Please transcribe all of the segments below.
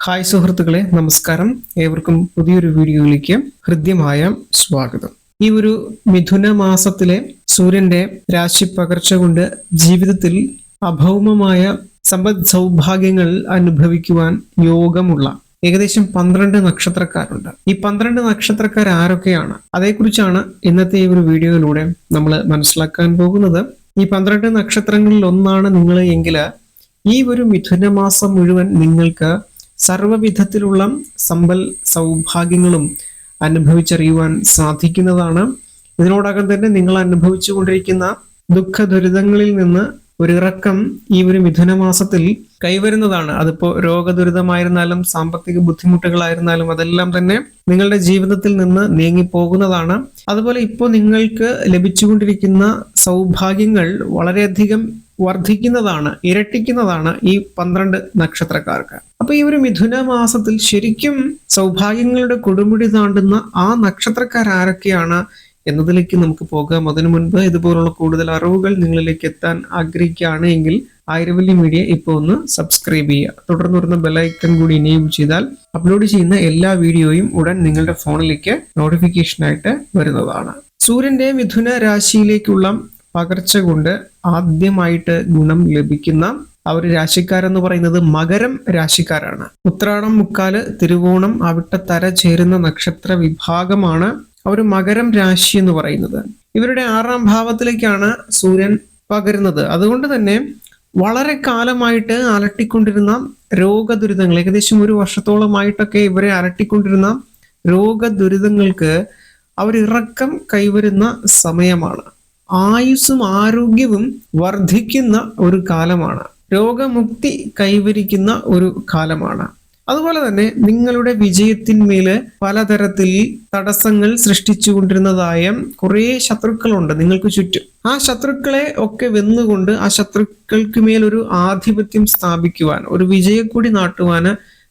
Hi സുഹൃത്തുക്കളെ നമസ്കാരം. ഏവർക്കും പുതിയൊരു വീഡിയോയിലേക്ക് ഹൃദ്യമായ സ്വാഗതം. ഈ ഒരു മിഥുന മാസത്തിലെ സൂര്യന്റെ രാശി പകർച്ച കൊണ്ട് ജീവിതത്തിൽ അഭൗമമായ സമ്പദ് സൗഭാഗ്യങ്ങൾ അനുഭവിക്കുവാൻ യോഗമുള്ള ഏകദേശം പന്ത്രണ്ട് നക്ഷത്രക്കാരുണ്ട്. ഈ പന്ത്രണ്ട് നക്ഷത്രക്കാർ ആരൊക്കെയാണ്? അതേക്കുറിച്ചാണ് ഇന്നത്തെ ഈ ഒരു വീഡിയോയിലൂടെ നമ്മൾ മനസ്സിലാക്കാൻ പോകുന്നത്. ഈ പന്ത്രണ്ട് നക്ഷത്രങ്ങളിൽ ഒന്നാണ് നിങ്ങൾ എങ്കിൽ ഈ ഒരു മിഥുന മാസം മുഴുവൻ നിങ്ങൾക്ക് സർവവിധത്തിലുള്ള സമ്പൽ സൗഭാഗ്യങ്ങളും അനുഭവിച്ചറിയുവാൻ സാധിക്കുന്നതാണ്. ഇതിനോടകം തന്നെ നിങ്ങൾ അനുഭവിച്ചു കൊണ്ടിരിക്കുന്ന ദുഃഖ ദുരിതങ്ങളിൽ നിന്ന് ഒരിറക്കം ഈ ഒരു മിഥുന മാസത്തിൽ കൈവരുന്നതാണ്. അതിപ്പോ രോഗദുരിതമായിരുന്നാലും സാമ്പത്തിക ബുദ്ധിമുട്ടുകളായിരുന്നാലും അതെല്ലാം തന്നെ നിങ്ങളുടെ ജീവിതത്തിൽ നിന്ന് നീങ്ങിപ്പോകുന്നതാണ്. അതുപോലെ ഇപ്പോൾ നിങ്ങൾക്ക് ലഭിച്ചുകൊണ്ടിരിക്കുന്ന സൗഭാഗ്യങ്ങൾ വളരെയധികം വർദ്ധിക്കുന്നതാണ് ഇരട്ടിക്കുന്നതാണ് ഈ പന്ത്രണ്ട് നക്ഷത്രക്കാർക്ക്. അപ്പൊ ഈ ഒരു മിഥുന മാസത്തിൽ ശരിക്കും സൗഭാഗ്യങ്ങളുടെ കൊടുമുടി താണ്ടുന്ന ആ നക്ഷത്രക്കാർ ആരൊക്കെയാണ് എന്നതിലേക്ക് നമുക്ക് പോകാം. അതിനു മുൻപ് ഇതുപോലുള്ള കൂടുതൽ അറിവുകൾ നിങ്ങളിലേക്ക് എത്താൻ ആഗ്രഹിക്കുകയാണ് എങ്കിൽ ആയിരവല്ലി മീഡിയ ഇപ്പോൾ ഒന്ന് സബ്സ്ക്രൈബ് ചെയ്യുക. തുടർന്ന് വരുന്ന ബെലൈക്കൺ കൂടി ഇനേബിൾ ചെയ്താൽ അപ്ലോഡ് ചെയ്യുന്ന എല്ലാ വീഡിയോയും ഉടൻ നിങ്ങളുടെ ഫോണിലേക്ക് നോട്ടിഫിക്കേഷനായിട്ട് വരുന്നതാണ്. സൂര്യന്റെ മിഥുന രാശിയിലേക്കുള്ള പകർച്ച കൊണ്ട് ആദ്യമായിട്ട് ഗുണം ലഭിക്കുന്ന ആ ഒരു രാശിക്കാരെന്ന് പറയുന്നത് മകരം രാശിക്കാരാണ്. ഉത്രാടം മുക്കാൽ തിരുവോണം അവിട്ടത്തര ചേരുന്ന നക്ഷത്ര വിഭാഗമാണ് ഒരു മകരം രാശി എന്ന് പറയുന്നത്. ഇവരുടെ ആറാം ഭാവത്തിലേക്കാണ് സൂര്യൻ പകരുന്നത്. അതുകൊണ്ട് തന്നെ വളരെ കാലമായിട്ട് അലട്ടിക്കൊണ്ടിരുന്ന രോഗദുരിതങ്ങൾ ഏകദേശം ഒരു വർഷത്തോളമായിട്ടൊക്കെ ഇവരെ അലട്ടിക്കൊണ്ടിരുന്ന രോഗദുരിതങ്ങൾക്ക് അവരിറക്കം കൈവരുന്ന സമയമാണ്. ആയുസ്സും ആരോഗ്യവും വർദ്ധിക്കുന്ന ഒരു കാലമാണ്. രോഗമുക്തി കൈവരിക്കുന്ന ഒരു കാലമാണ്. അതുപോലെ തന്നെ നിങ്ങളുടെ വിജയത്തിന്മേൽ പലതരത്തിൽ തടസ്സങ്ങൾ സൃഷ്ടിച്ചുകൊണ്ടിരുന്നതായ കുറേ ശത്രുക്കളുണ്ട് നിങ്ങൾക്ക് ചുറ്റും. ആ ശത്രുക്കളെ ഒക്കെ വെന്നുകൊണ്ട് ആ ശത്രുക്കൾക്ക് മേലൊരു ആധിപത്യം സ്ഥാപിക്കുവാൻ ഒരു വിജയക്കൂടി നാട്ടുവാൻ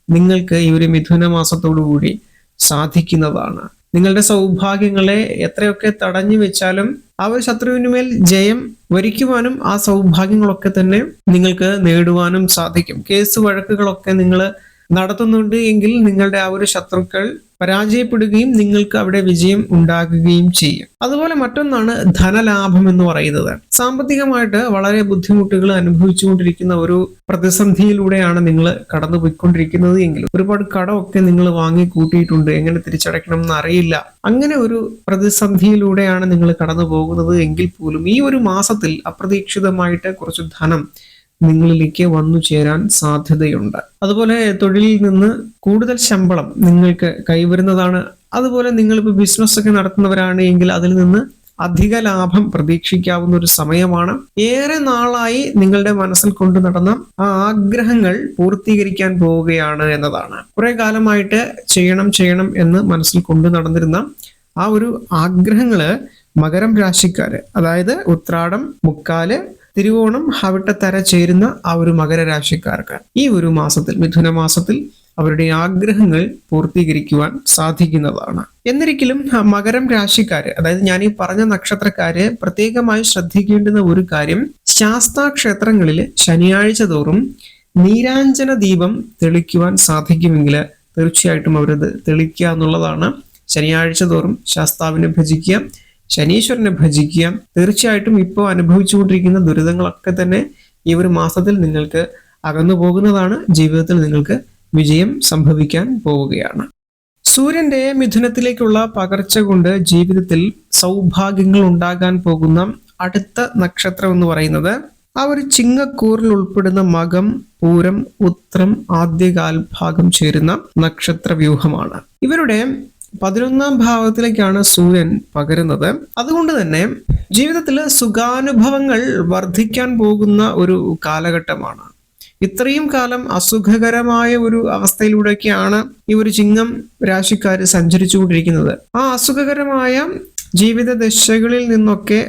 നിങ്ങൾക്ക് ഈ ഒരു മിഥുന മാസത്തോടു കൂടി സാധിക്കുന്നതാണ്. നിങ്ങളുടെ സൗഭാഗ്യങ്ങളെ എത്രയൊക്കെ തടഞ്ഞു വെച്ചാലും ആ ഒരു ശത്രുവിന് മേൽ ജയം വരിക്കുവാനും ആ സൗഭാഗ്യങ്ങളൊക്കെ തന്നെ നിങ്ങൾക്ക് നേടുവാനും സാധിക്കും. കേസ് വഴക്കുകളൊക്കെ നിങ്ങൾ നടത്തുന്നുണ്ട് എങ്കിൽ നിങ്ങളുടെ ആ ഒരു ശത്രുക്കൾ പരാജയപ്പെടുകയും നിങ്ങൾക്ക് അവിടെ വിജയം ഉണ്ടാകുകയും ചെയ്യും. അതുപോലെ മറ്റൊന്നാണ് ധനലാഭം എന്ന് പറയുന്നത്. സാമ്പത്തികമായിട്ട് വളരെ ബുദ്ധിമുട്ടുകൾ അനുഭവിച്ചുകൊണ്ടിരിക്കുന്ന ഒരു പ്രതിസന്ധിയിലൂടെയാണ് നിങ്ങൾ കടന്നു പോയിക്കൊണ്ടിരിക്കുന്നത് എങ്കിൽ ഒരുപാട് കടമൊക്കെ നിങ്ങൾ വാങ്ങി കൂട്ടിയിട്ടുണ്ട് എങ്ങനെ തിരിച്ചടയ്ക്കണം എന്ന് അറിയില്ല അങ്ങനെ ഒരു പ്രതിസന്ധിയിലൂടെയാണ് നിങ്ങൾ കടന്നു പോകുന്നത് എങ്കിൽ പോലും ഈ ഒരു മാസത്തിൽ അപ്രതീക്ഷിതമായിട്ട് കുറച്ച് ധനം നിങ്ങളിലേക്ക് വന്നു ചേരാൻ സാധ്യതയുണ്ട്. അതുപോലെ തൊഴിലിൽ നിന്ന് കൂടുതൽ ശമ്പളം നിങ്ങൾക്ക് കൈവരുന്നതാണ്. അതുപോലെ നിങ്ങളിപ്പോൾ ബിസിനസ് ഒക്കെ നടത്തുന്നവരാണ് എങ്കിൽ അതിൽ നിന്ന് അധിക ലാഭം പ്രതീക്ഷിക്കാവുന്ന ഒരു സമയമാണ്. ഏറെ നാളായി നിങ്ങളുടെ മനസ്സിൽ കൊണ്ടു നടന്ന ആ ആഗ്രഹങ്ങൾ പൂർത്തീകരിക്കാൻ പോവുകയാണ് എന്നതാണ്. കുറെ കാലമായിട്ട് ചെയ്യണം ചെയ്യണം എന്ന് മനസ്സിൽ കൊണ്ടു നടന്നിരുന്ന ആ ഒരു ആഗ്രഹങ്ങൾ മകരം രാശിക്കാര് അതായത് ഉത്രാടം മുക്കാൽ തിരുവോണം ഹവിട്ടത്തര ചേരുന്ന ആ ഒരു മകരരാശിക്കാർക്ക് ഈ ഒരു മാസത്തിൽ മിഥുന മാസത്തിൽ അവരുടെ ആഗ്രഹങ്ങൾ പൂർത്തീകരിക്കുവാൻ സാധിക്കുന്നതാണ്. എന്നിരിക്കലും മകരം രാശിക്കാര് അതായത് ഞാൻ ഈ പറഞ്ഞ നക്ഷത്രക്കാര് പ്രത്യേകമായി ശ്രദ്ധിക്കേണ്ടുന്ന ഒരു കാര്യം ശാസ്താ ക്ഷേത്രങ്ങളിൽ ശനിയാഴ്ച തോറും നീരാഞ്ജന ദീപം തെളിക്കുവാൻ സാധിക്കുമെങ്കിൽ തീർച്ചയായിട്ടും അവരത് തെളിക്കുക എന്നുള്ളതാണ്. ശനിയാഴ്ച തോറും ശാസ്താവിനെ ഭജിക്കുക ശനീശ്വരനെ ഭജിക്കുക. തീർച്ചയായിട്ടും ഇപ്പോൾ അനുഭവിച്ചുകൊണ്ടിരിക്കുന്ന ദുരിതങ്ങളൊക്കെ തന്നെ ഈ ഒരു മാസത്തിൽ നിങ്ങൾക്ക് അകന്നു പോകുന്നതാണ് ജീവിതത്തിൽ നിങ്ങൾക്ക് വിജയം സംഭവിക്കാൻ പോവുകയാണ്. സൂര്യന്റെ മിഥുനത്തിലേക്കുള്ള പകർച്ച കൊണ്ട് ജീവിതത്തിൽ സൗഭാഗ്യങ്ങൾ ഉണ്ടാകാൻ പോകുന്ന അടുത്ത നക്ഷത്രം എന്ന് പറയുന്നത് ആ ഒരു ചിങ്ങക്കൂറിൽ ഉൾപ്പെടുന്ന മകം പൂരം ഉത്രം ആദ്യകാൽ ഭാഗം ചേരുന്ന നക്ഷത്ര വ്യൂഹമാണ് ഇവരുടെ പതിനൊന്നാം ഭാവത്തിലേക്കാണ് സൂര്യൻ പകരുന്നത്. അതുകൊണ്ട് തന്നെ ജീവിതത്തിൽ സുഖാനുഭവങ്ങൾ വർദ്ധിക്കാൻ പോകുന്ന ഒരു കാലഘട്ടമാണ്. ഇത്രയും കാലം അസുഖകരമായ ഒരു അവസ്ഥയിലൂടെയൊക്കെയാണ് ഈ ഒരു ചിങ്ങം രാശിക്കാർ സഞ്ചരിച്ചുകൊണ്ടിരിക്കുന്നത്. ആ അസുഖകരമായ ജീവിത ദശകളിൽ നിന്നൊക്കെ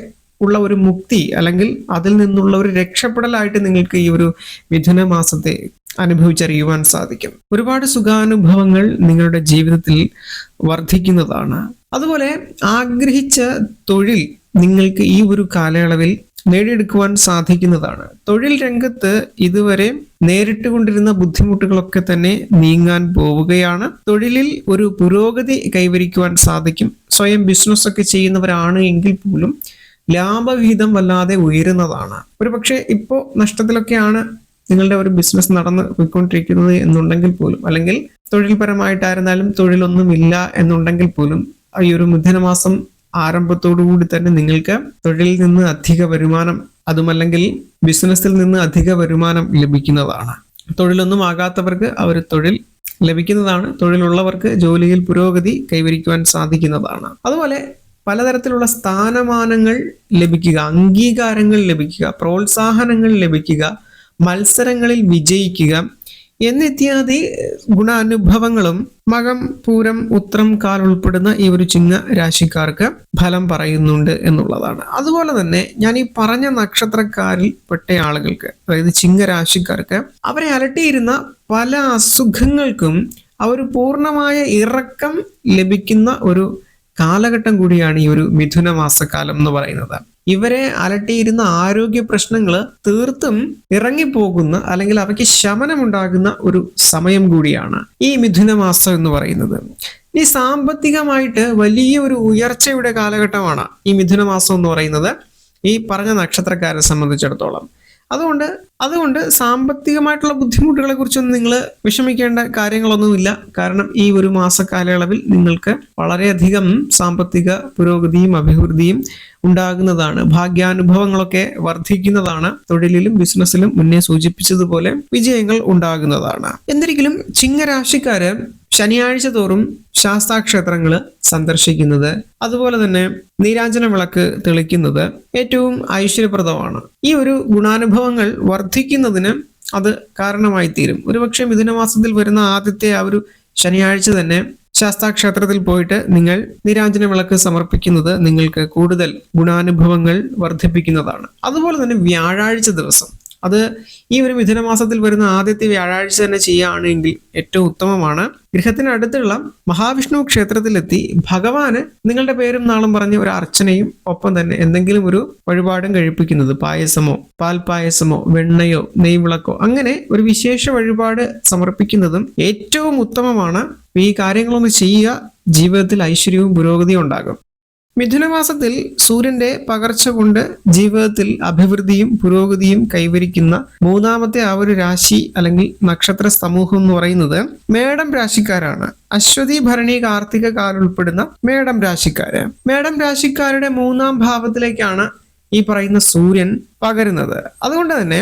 ഉള്ള ഒരു മുക്തി അല്ലെങ്കിൽ അതിൽ നിന്നുള്ള ഒരു രക്ഷപ്പെടലായിട്ട് നിങ്ങൾക്ക് ഈ ഒരു മിഥുന മാസത്തെ അനുഭവിച്ചറിയുവാൻ സാധിക്കും. ഒരുപാട് സുഖാനുഭവങ്ങൾ നിങ്ങളുടെ ജീവിതത്തിൽ വർദ്ധിക്കുന്നതാണ്. അതുപോലെ ആഗ്രഹിച്ച തൊഴിൽ നിങ്ങൾക്ക് ഈ ഒരു കാലയളവിൽ നേടിയെടുക്കുവാൻ സാധിക്കുന്നതാണ്. തൊഴിൽ രംഗത്ത് ഇതുവരെ നേരിട്ട് കൊണ്ടിരുന്ന ബുദ്ധിമുട്ടുകളൊക്കെ തന്നെ നീങ്ങാൻ പോവുകയാണ്. തൊഴിലിൽ ഒരു പുരോഗതി കൈവരിക്കുവാൻ സാധിക്കും. സ്വയം ബിസിനസ് ഒക്കെ ചെയ്യുന്നവരാണ് എങ്കിൽ പോലും ലാഭവിഹിതം വല്ലാതെ ഉയരുന്നതാണ്. ഒരു പക്ഷേ ഇപ്പോൾ നഷ്ടത്തിലൊക്കെയാണ് നിങ്ങളുടെ ഒരു ബിസിനസ് നടന്ന് പോയിക്കൊണ്ടിരിക്കുന്നത് എന്നുണ്ടെങ്കിൽ പോലും അല്ലെങ്കിൽ തൊഴിൽപരമായിട്ടായിരുന്നാലും തൊഴിലൊന്നുമില്ല എന്നുണ്ടെങ്കിൽ പോലും ഈ ഒരു മിഥുനമാസം ആരംഭത്തോടുകൂടി തന്നെ നിങ്ങൾക്ക് തൊഴിലിൽ നിന്ന് അധിക വരുമാനം അതുമല്ലെങ്കിൽ ബിസിനസ്സിൽ നിന്ന് അധിക വരുമാനം ലഭിക്കുന്നതാണ്. തൊഴിലൊന്നും ആകാത്തവർക്ക് അവർ തൊഴിൽ ലഭിക്കുന്നതാണ്. തൊഴിലുള്ളവർക്ക് ജോലിയിൽ പുരോഗതി കൈവരിക്കുവാൻ സാധിക്കുന്നതാണ്. അതുപോലെ പലതരത്തിലുള്ള സ്ഥാനമാനങ്ങൾ ലഭിക്കുക അംഗീകാരങ്ങൾ ലഭിക്കുക പ്രോത്സാഹനങ്ങൾ ലഭിക്കുക മത്സരങ്ങളിൽ വിജയിക്കുക എന്നിത്യാദി ഗുണാനുഭവങ്ങളും മകം പൂരം ഉത്രം കാൽ ഉൾപ്പെടുന്ന ഈ ഒരു ചിങ്ങ രാശിക്കാർക്ക് ഫലം പറയുന്നുണ്ട് എന്നുള്ളതാണ്. അതുപോലെ തന്നെ ഞാൻ ഈ പറഞ്ഞ നക്ഷത്രക്കാരിൽ പെട്ട ആളുകൾക്ക് അതായത് ചിങ്ങ രാശിക്കാർക്ക് അവരെ അലട്ടിയിരുന്ന പല അസുഖങ്ങൾക്കും ആ ഒരു പൂർണമായ ഇറക്കം ലഭിക്കുന്ന ഒരു കാലഘട്ടം കൂടിയാണ് ഈ ഒരു മിഥുന മാസക്കാലം എന്ന് പറയുന്നത്. ഇവരെ അലട്ടിയിരുന്ന ആരോഗ്യ പ്രശ്നങ്ങൾ തീർത്തും ഇറങ്ങിപ്പോകുന്ന അല്ലെങ്കിൽ അവയ്ക്ക് ശമനമുണ്ടാകുന്ന ഒരു സമയം കൂടിയാണ് ഈ മിഥുന മാസം എന്ന് പറയുന്നത്. ഈ സാമ്പത്തികമായിട്ട് വലിയ ഒരു ഉയർച്ചയുടെ കാലഘട്ടമാണ് ഈ മിഥുന മാസം എന്ന് പറയുന്നത്. ഈ പറഞ്ഞ നക്ഷത്രക്കാരെ സംബന്ധിച്ചിടത്തോളം. അതുകൊണ്ട് അതുകൊണ്ട് സാമ്പത്തികമായിട്ടുള്ള ബുദ്ധിമുട്ടുകളെ കുറിച്ചൊന്നും നിങ്ങൾ വിഷമിക്കേണ്ട കാര്യങ്ങളൊന്നുമില്ല. കാരണം ഈ ഒരു മാസ കാലയളവിൽ നിങ്ങൾക്ക് വളരെയധികം സാമ്പത്തിക പുരോഗതിയും അഭിവൃദ്ധിയും ഉണ്ടാകുന്നതാണ്. ഭാഗ്യാനുഭവങ്ങളൊക്കെ വർദ്ധിക്കുന്നതാണ്. തൊഴിലിലും ബിസിനസ്സിലും മുന്നേ സൂചിപ്പിച്ചതുപോലെ വിജയങ്ങൾ ഉണ്ടാകുന്നതാണ്. എന്നിരിക്കലും ചിങ്ങരാശിക്കാര് ശനിയാഴ്ച തോറും ശാസ്താക്ഷേത്രങ്ങൾ സന്ദർശിക്കുന്നത് അതുപോലെ തന്നെ നീരാഞ്ജന വിളക്ക് തെളിക്കുന്നത് ഏറ്റവും ഐശ്വര്യപ്രദമാണ്. ഈ ഒരു ഗുണാനുഭവങ്ങൾ വർദ്ധിക്കുന്നതിന് അത് കാരണമായി തീരും ഒരുപക്ഷെ മിഥുനമാസത്തിൽ വരുന്ന ആദ്യത്തെ ആ ഒരു ശനിയാഴ്ച തന്നെ ശാസ്താക്ഷേത്രത്തിൽ പോയിട്ട് നിങ്ങൾ നിരാഞ്ജന വിളക്ക് സമർപ്പിക്കുന്നത് നിങ്ങൾക്ക് കൂടുതൽ ഗുണാനുഭവങ്ങൾ വർദ്ധിപ്പിക്കുന്നതാണ്. അതുപോലെ തന്നെ വ്യാഴാഴ്ച ദിവസം. അത് ഈ ഒരു മിഥുനമാസത്തിൽ വരുന്ന ആദ്യത്തെ വ്യാഴാഴ്ച തന്നെ ചെയ്യുകയാണെങ്കിൽ ഏറ്റവും ഉത്തമമാണ്. ഗൃഹത്തിനടുത്തുള്ള മഹാവിഷ്ണു ക്ഷേത്രത്തിലെത്തി ഭഗവാന് നിങ്ങളുടെ പേരും നാളും പറഞ്ഞ് ഒരു അർച്ചനയും ഒപ്പം തന്നെ എന്തെങ്കിലും ഒരു വഴിപാടും കഴിപ്പിക്കുന്നത്. പായസമോ പാൽ പായസമോ വെണ്ണയോ നെയ്വിളക്കോ അങ്ങനെ ഒരു വിശേഷ വഴിപാട് സമർപ്പിക്കുന്നതും ഏറ്റവും ഉത്തമമാണ്. ഈ കാര്യങ്ങളൊന്ന് ചെയ്യുക ജീവിതത്തിൽ ഐശ്വര്യവും പുരോഗതിയും ഉണ്ടാകും. മിഥുനമാസത്തിൽ സൂര്യന്റെ പകർച്ച കൊണ്ട് ജീവിതത്തിൽ അഭിവൃദ്ധിയും പുരോഗതിയും കൈവരിക്കുന്ന മൂന്നാമത്തെ ആ ഒരു രാശി അല്ലെങ്കിൽ നക്ഷത്ര സമൂഹം എന്ന് പറയുന്നത് മേടം രാശിക്കാരാണ്. അശ്വതി ഭരണി കാർത്തിക കാലുൾപ്പെടുന്ന മേടം രാശിക്കാര്. മേടം രാശിക്കാരുടെ മൂന്നാം ഭാവത്തിലേക്കാണ് ഈ പറയുന്ന സൂര്യൻ പകരുന്നത്. അതുകൊണ്ട് തന്നെ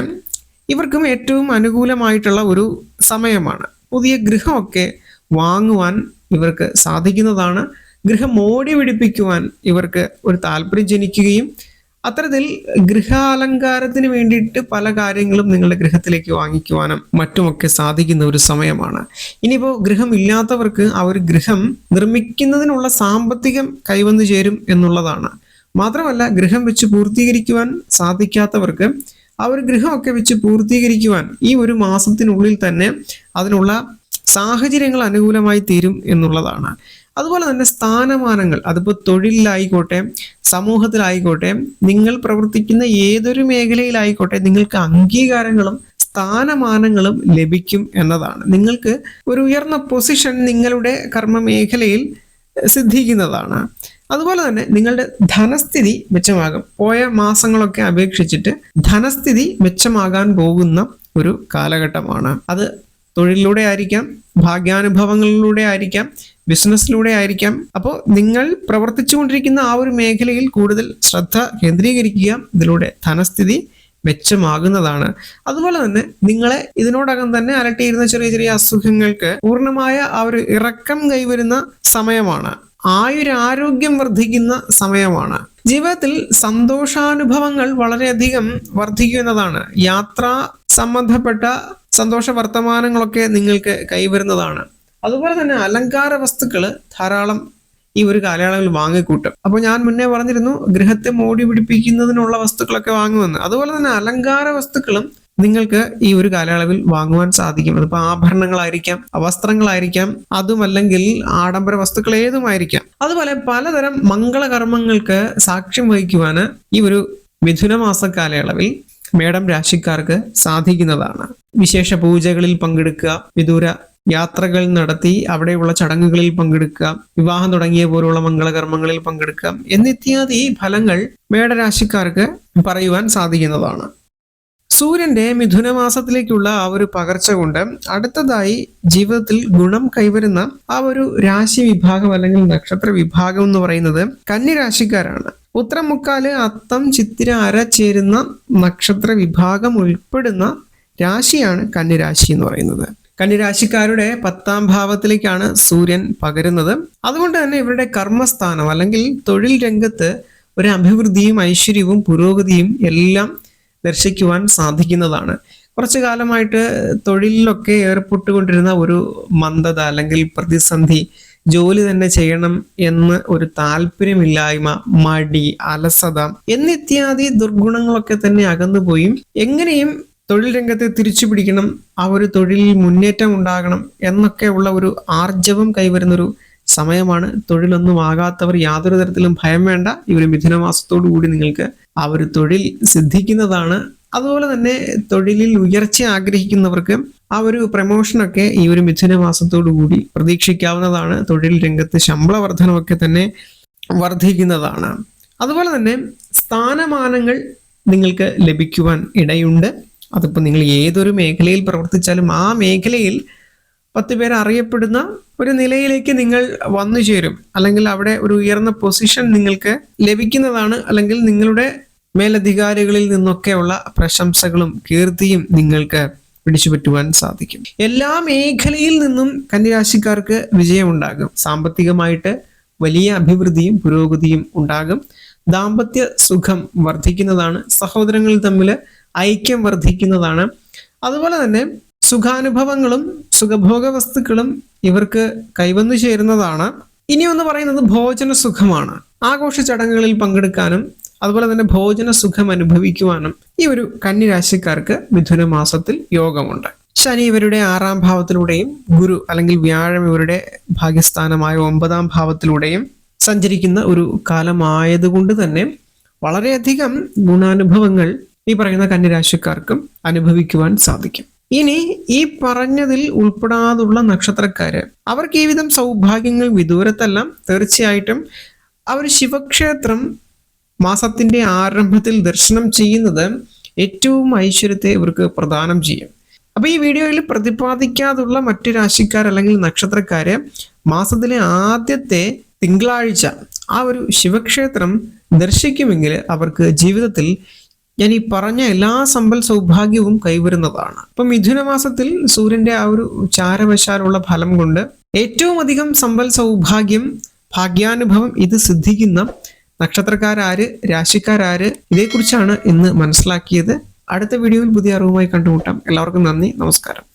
ഇവർക്കും ഏറ്റവും അനുകൂലമായിട്ടുള്ള ഒരു സമയമാണ്. പുതിയ ഗൃഹമൊക്കെ വാങ്ങുവാൻ ഇവർക്ക് സാധിക്കുന്നതാണ് ഗൃഹം ഓടി പിടിപ്പിക്കുവാൻ ഇവർക്ക് ഒരു താല്പര്യം ജനിക്കുകയും അത്തരത്തിൽ ഗൃഹാലങ്കാരത്തിന് വേണ്ടിയിട്ട് പല കാര്യങ്ങളും നിങ്ങളുടെ ഗൃഹത്തിലേക്ക് വാങ്ങിക്കുവാനും മറ്റുമൊക്കെ സാധിക്കുന്ന ഒരു സമയമാണ്. ഇനിയിപ്പോൾ ഗൃഹം ഇല്ലാത്തവർക്ക് ആ ഒരു ഗൃഹം നിർമ്മിക്കുന്നതിനുള്ള സാമ്പത്തികം കൈവന്നു ചേരും എന്നുള്ളതാണ്. മാത്രമല്ല ഗൃഹം വെച്ച് പൂർത്തീകരിക്കുവാൻ സാധിക്കാത്തവർക്ക് ആ ഒരു ഗൃഹമൊക്കെ വെച്ച് പൂർത്തീകരിക്കുവാൻ ഈ ഒരു മാസത്തിനുള്ളിൽ തന്നെ അതിനുള്ള സാഹചര്യങ്ങൾ അനുകൂലമായി തീരും എന്നുള്ളതാണ്. അതുപോലെ തന്നെ സ്ഥാനമാനങ്ങൾ അതിപ്പോൾ തൊഴിലിലായിക്കോട്ടെ സമൂഹത്തിലായിക്കോട്ടെ നിങ്ങൾ പ്രവർത്തിക്കുന്ന ഏതൊരു മേഖലയിലായിക്കോട്ടെ നിങ്ങൾക്ക് അംഗീകാരങ്ങളും സ്ഥാനമാനങ്ങളും ലഭിക്കും എന്നതാണ്. നിങ്ങൾക്ക് ഒരു ഉയർന്ന പൊസിഷൻ നിങ്ങളുടെ കർമ്മ മേഖലയിൽ സിദ്ധിക്കുന്നതാണ്. അതുപോലെ തന്നെ നിങ്ങളുടെ ധനസ്ഥിതി മെച്ചമാകും. പോയ മാസങ്ങളൊക്കെ അപേക്ഷിച്ചിട്ട് ധനസ്ഥിതി മെച്ചമാകാൻ പോകുന്ന ഒരു കാലഘട്ടമാണ്. അത് തൊഴിലിലൂടെ ആയിരിക്കാം ഭാഗ്യാനുഭവങ്ങളിലൂടെ ആയിരിക്കാം ബിസിനസ്സിലൂടെ ആയിരിക്കാം. അപ്പോൾ നിങ്ങൾ പ്രവർത്തിച്ചുകൊണ്ടിരിക്കുന്ന ആ ഒരു മേഖലയിൽ കൂടുതൽ ശ്രദ്ധ കേന്ദ്രീകരിക്കുക. ഇതിലൂടെ ധനസ്ഥിതി മെച്ചമാകുന്നതാണ്. അതുപോലെ തന്നെ നിങ്ങളെ ഇതിനോടകം തന്നെ അലട്ടിയിരുന്ന ചെറിയ ചെറിയ അസുഖങ്ങൾക്ക് പൂർണമായ ആ ഒരു ഇറക്കം കൈവരുന്ന സമയമാണ്. ആയുരാരോഗ്യം വർദ്ധിക്കുന്ന സമയമാണ്. ജീവിതത്തിൽ സന്തോഷാനുഭവങ്ങൾ വളരെയധികം വർദ്ധിക്കുന്നതാണ്. യാത്രാ സംബന്ധപ്പെട്ട സന്തോഷ വർത്തമാനങ്ങളൊക്കെ നിങ്ങൾക്ക് കൈവരുന്നതാണ്. അതുപോലെ തന്നെ അലങ്കാര വസ്തുക്കൾ ധാരാളം ഈ ഒരു കാലയളവിൽ വാങ്ങിക്കൂട്ടും. അപ്പോൾ ഞാൻ മുന്നേ പറഞ്ഞിരുന്നു ഗൃഹത്തെ മോടി പിടിപ്പിക്കുന്നതിനുള്ള വസ്തുക്കളൊക്കെ വാങ്ങുമെന്ന്. അതുപോലെ തന്നെ അലങ്കാര വസ്തുക്കളും നിങ്ങൾക്ക് ഈ ഒരു കാലയളവിൽ വാങ്ങുവാൻ സാധിക്കും. അതിപ്പോൾ ആഭരണങ്ങളായിരിക്കാം വസ്ത്രങ്ങളായിരിക്കാം അതുമല്ലെങ്കിൽ ആഡംബര വസ്തുക്കൾ ഏതുമായിരിക്കാം. അതുപോലെ പലതരം മംഗളകർമ്മങ്ങൾക്ക് സാക്ഷ്യം വഹിക്കുവാന് ഈ ഒരു മിഥുനമാസ കാലയളവിൽ മേടം രാശിക്കാർക്ക് സാധിക്കുന്നതാണ്. വിശേഷ പൂജകളിൽ പങ്കെടുക്കുക വിദൂര യാത്രകൾ നടത്തി അവിടെയുള്ള ചടങ്ങുകളിൽ പങ്കെടുക്കുക വിവാഹം തുടങ്ങിയ പോലുള്ള മംഗളകർമ്മങ്ങളിൽ പങ്കെടുക്കുക എന്നിത്യാദി ഫലങ്ങൾ മേടരാശിക്കാർക്ക് പറയുവാൻ സാധിക്കുന്നതാണ്. സൂര്യന്റെ മിഥുനമാസത്തിലേക്കുള്ള ആ ഒരു പകർച്ച കൊണ്ട് അടുത്തതായി ജീവിതത്തിൽ ഗുണം കൈവരുന്ന ആ ഒരു രാശി വിഭാഗം അല്ലെങ്കിൽ നക്ഷത്ര വിഭാഗം എന്ന് പറയുന്നത് കന്നിരാശിക്കാരാണ്. ഉത്തരം അത്തം ചിത്തിര അര ചേരുന്ന നക്ഷത്ര വിഭാഗം ഉൾപ്പെടുന്ന രാശിയാണ് കന്നിരാശി എന്ന് പറയുന്നത്. കന്നിരാശിക്കാരുടെ പത്താം ഭാവത്തിലേക്കാണ് സൂര്യൻ പകരുന്നത്. അതുകൊണ്ട് തന്നെ ഇവരുടെ കർമ്മസ്ഥാനം അല്ലെങ്കിൽ തൊഴിൽ രംഗത്ത് ഒരു അഭിവൃദ്ധിയും ഐശ്വര്യവും പുരോഗതിയും എല്ലാം ദർശിക്കുവാൻ സാധിക്കുന്നതാണ്. കുറച്ചു കാലമായിട്ട് തൊഴിലിലൊക്കെ ഏർപ്പെട്ടുകൊണ്ടിരുന്ന ഒരു മന്ദത അല്ലെങ്കിൽ പ്രതിസന്ധി ജോലി തന്നെ ചെയ്യണം എന്ന് ഒരു താല്പര്യമില്ലായ്മ മടി അലസത എന്നിത്യാദി ദുർഗുണങ്ങളൊക്കെ തന്നെ അകന്നുപോയി. എങ്ങനെയും തൊഴിൽ രംഗത്തെ തിരിച്ചു പിടിക്കണം ആ ഒരു തൊഴിലിൽ മുന്നേറ്റം ഉണ്ടാകണം എന്നൊക്കെയുള്ള ഒരു ആർജവം കൈവരുന്നൊരു സമയമാണ്. തൊഴിലൊന്നും ആകാത്തവർ യാതൊരു തരത്തിലും ഭയം വേണ്ട. ഈ ഒരു മിഥുനമാസത്തോടു കൂടി നിങ്ങൾക്ക് ആ ഒരു തൊഴിൽ സിദ്ധിക്കുന്നതാണ്. അതുപോലെ തന്നെ തൊഴിലിൽ ഉയർച്ച ആഗ്രഹിക്കുന്നവർക്ക് ആ ഒരു പ്രമോഷനൊക്കെ ഈ ഒരു മിഥുന മാസത്തോടു കൂടി പ്രതീക്ഷിക്കാവുന്നതാണ്. തൊഴിൽ രംഗത്ത് ശമ്പള വർധനമൊക്കെ തന്നെ വർദ്ധിക്കുന്നതാണ് അതുപോലെ തന്നെ സ്ഥാനമാനങ്ങൾ നിങ്ങൾക്ക് ലഭിക്കുവാൻ ഇടയുണ്ട്. അതിപ്പോൾ നിങ്ങൾ ഏതൊരു മേഖലയിൽ പ്രവർത്തിച്ചാലും ആ മേഖലയിൽ പത്ത് പേർ അറിയപ്പെടുന്ന ഒരു നിലയിലേക്ക് നിങ്ങൾ വന്നു ചേരും. അല്ലെങ്കിൽ അവിടെ ഒരു ഉയർന്ന പൊസിഷൻ നിങ്ങൾക്ക് ലഭിക്കുന്നതാണ്. അല്ലെങ്കിൽ നിങ്ങളുടെ മേലധികാരികളിൽ നിന്നൊക്കെയുള്ള പ്രശംസകളും കീർത്തിയും നിങ്ങൾക്ക് പിടിച്ചുപറ്റുവാൻ സാധിക്കും. എല്ലാ മേഖലയിൽ നിന്നും കന്യരാശിക്കാർക്ക് വിജയമുണ്ടാകും. സാമ്പത്തികമായിട്ട് വലിയ അഭിവൃദ്ധിയും പുരോഗതിയും ഉണ്ടാകും. ദാമ്പത്യ സുഖം വർദ്ധിക്കുന്നതാണ്. സഹോദരങ്ങൾ തമ്മിൽ ഐക്യം വർദ്ധിക്കുന്നതാണ്. അതുപോലെ തന്നെ സുഖാനുഭവങ്ങളും സുഖഭോഗ വസ്തുക്കളും ഇവർക്ക് കൈവന്നു ചേരുന്നതാണ്. ഇനി ഒന്ന് പറയുന്നത് ഭോജന സുഖമാണ്. ആഘോഷ ചടങ്ങുകളിൽ പങ്കെടുക്കാനും അതുപോലെ തന്നെ ഭോജന സുഖം അനുഭവിക്കുവാനും ഈ ഒരു കന്നിരാശിക്കാർക്ക് മിഥുന മാസത്തിൽ യോഗമുണ്ട്. ശനി ഇവരുടെ ആറാം ഭാവത്തിലൂടെയും ഗുരു അല്ലെങ്കിൽ വ്യാഴം ഇവരുടെ ഭാഗ്യസ്ഥാനമായ ഒമ്പതാം ഭാവത്തിലൂടെയും സഞ്ചരിക്കുന്ന ഒരു കാലമായതുകൊണ്ട് തന്നെ വളരെയധികം ഗുണാനുഭവങ്ങൾ ഈ പറയുന്ന കന്യരാശിക്കാർക്കും അനുഭവിക്കുവാൻ സാധിക്കും. ഇനി ഈ പറഞ്ഞതിൽ ഉൾപ്പെടാതുള്ള നക്ഷത്രക്കാര് അവർക്ക് ഈ വിധം സൗഭാഗ്യങ്ങൾ വിദൂരത്തല്ല. തീർച്ചയായിട്ടും അവർ ശിവക്ഷേത്രം മാസത്തിന്റെ ആരംഭത്തിൽ ദർശനം ചെയ്യുന്നത് ഏറ്റവും ഐശ്വര്യത്തെ ഇവർക്ക് പ്രദാനം ചെയ്യും. അപ്പൊ ഈ വീഡിയോയിൽ പ്രതിപാദിക്കാതുള്ള മറ്റു രാശിക്കാർ അല്ലെങ്കിൽ നക്ഷത്രക്കാര് മാസത്തിലെ ആദ്യത്തെ തിങ്കളാഴ്ച ആ ഒരു ശിവക്ഷേത്രം ദർശിക്കുമെങ്കിൽ അവർക്ക് ജീവിതത്തിൽ ഞാൻ ഈ പറഞ്ഞ എല്ലാ സമ്പൽ സൗഭാഗ്യവും കൈവരുന്നതാണ്. ഇപ്പൊ മിഥുന മാസത്തിൽ സൂര്യന്റെ ആ ഒരു ചാരവശാലുള്ള ഫലം കൊണ്ട് ഏറ്റവും അധികം സമ്പൽ സൗഭാഗ്യം ഭാഗ്യാനുഭവം ഇത് സിദ്ധിക്കുന്ന നക്ഷത്രക്കാരാര് രാശിക്കാരാര് ഇതേക്കുറിച്ചാണ് ഇന്ന് മനസ്സിലാക്കിയത്. അടുത്ത വീഡിയോയിൽ പുതിയ അറിവുമായി കണ്ടുമുട്ടാം. എല്ലാവർക്കും നന്ദി. നമസ്കാരം.